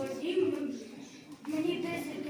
Вадим, мені 10